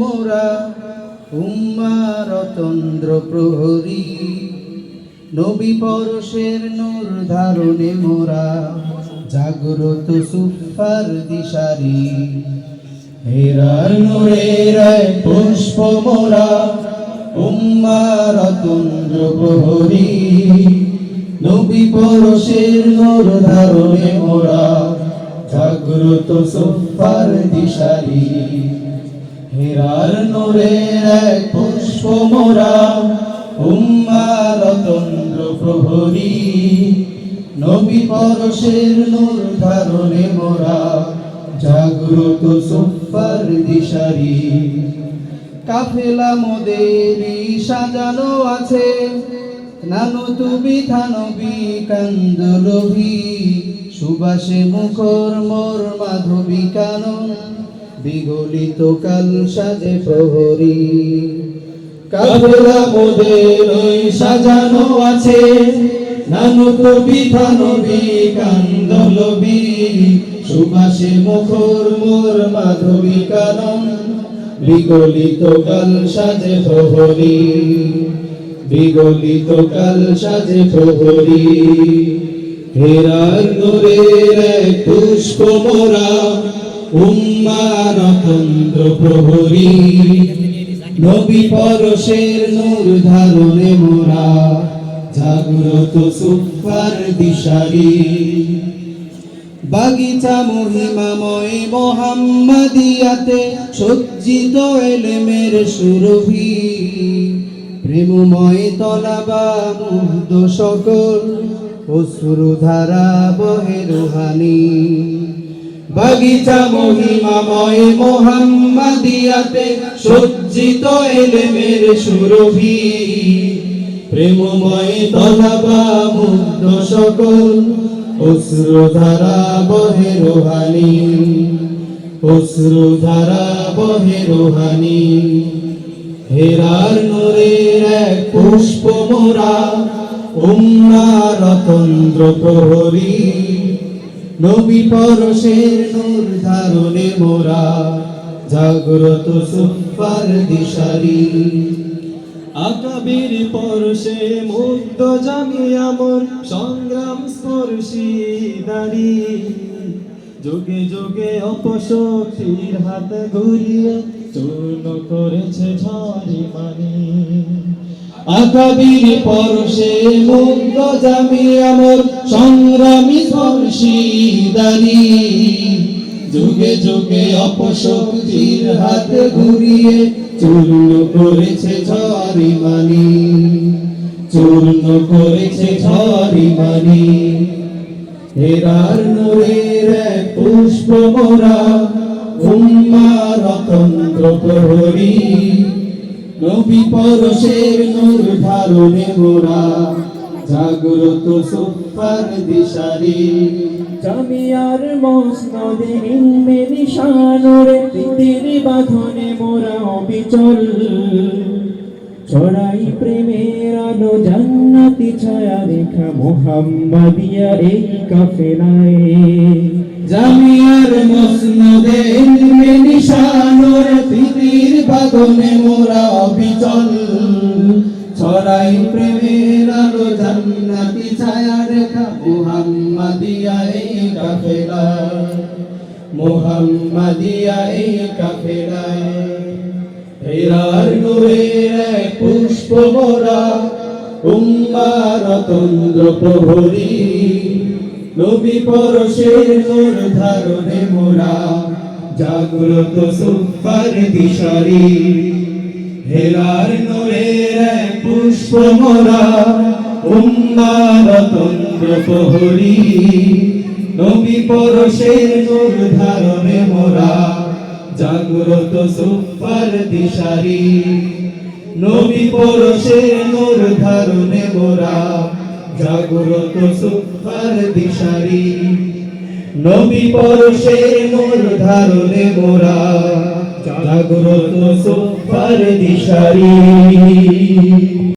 মোরা উম্মারতন্দ্র প্রহরী, নবী পরশের নূর ধারণে মোরা জাগ্রত সুফার দিশারি। হেরার নূরের রায় পুষ্প মোরা উম্মারতন্দ্র প্রহরী, নবী পরশের নূর ধারণে মোরা জাগ্রত সুফার দিশারি। হেরার নূরের এক পুষ্প মোরা উম্মারতন্দ্র প্রহরী। নবী পরশের নূর ধারণে মোরা, জাগ্রত সুফার দিশারি। কাফেলা মোদেরই সাজানো আছে, নানু তুমি থানবি কান্দলভি সুবাসে মুখর মোর মাধবী কানন বিগলিত কাল সাজে প্রহরী। কাফেলা মোদের ওই সাজানো আছে। নানু কবি থানবি কান্দলবি সুবাসে মুখর মোর মাধবী কানন বিগলিত কাল সাজে প্রহরী। বিগলিত কাল সাজে প্রহরী। হেরার নূরের এক পুষ্প মোরা। উম্মারতন্দ্র প্রহরী নবী পরশের নূর ধারণে মোরা জাগ্রত সুফার দিশারি। বাগিচা মহিমাময় মোহাম্মদিয়াতে সজ্জিত এলেমের সুরভি। প্রেমময় তলাবা মুগ্ধ সকল অশ্রুধারা বহে রুহানি। বাগিচা মহিমাময় মোহাম্মদিয়াতে সজ্জিত এলেমের সুরভি। প্রেমময় তলাবা মুগ্ধ সকল, অশ্রুধারা বহে রোহানি। অশ্রুধারা বহে রোহানি। হেরার নূরের এক পুষ্প মোরা উম্মারতন্দ্র প্রহরী। নবী পরশের নূর ধারণে মোরা জাগ্রত সুফার দিশারি। আকাবির পরশে মুগ্ধ জামি আমর, সংগ্রাম স্পর্শী দাড়ি। যোগে যোগে অপশক্তির হাত ঘুরিয়ে চূর্ণ করেছে ঝাড়ি মানি আকাবির পরশে মুগ্ধ জামি আমর, সংগ্রামী স্পর্শীদারি যুগে যুগে অপশক্তির হাত ঘুরিয়ে চূর্ণ করেছে ঝরি মানি। চূর্ণ করেছে ঝরি মানি। হেরার নূরের পুষ্প মোরা উম্মারতন্ত্র প্রহরী। নবী পরশের নূর ধারণে মোরা, জাগ্রত সুফার দিশারি। জামিয়ার মসনদে ইলমে নিশানরে তীর বাঁধনে মোরা অবিচল। ছড়াই প্রেমের আলো, জান্নাতি ছায়া রেখা, মোহাম্মদিয়া এই কাফেলায়। জামিয়ার মসনদে ইলমে নিশানোর তিতির বাদনে মোরা অবিচল। ছড়াই প্রেমের আলো জান্নাতি ছায়া রেখা, মুহাম্মাদিয়া এই কাফেলা। মুহাম্মাদিয়া এই কাফেলা। হেরার নূরের পুষ্প মোরা উম্মারতন্দ্র প্রহরী নবী পরশের নূর ধারণে মোরা, জাগ্রত সুফার দিশারি হেরার নূরের পুষ্প মোরা উম্মারতন্দ্র প্রহরী। নবী পরশের নূর ধারণে মোরা, জাগ্রত সুফার দিশারি। নবী পরশের নূর ধারণে মোরা জাগ্রত সুফার দিশারি। নবী পরশের মোর ধারণে মোরা। জাগ্রত সুফার দিশারি।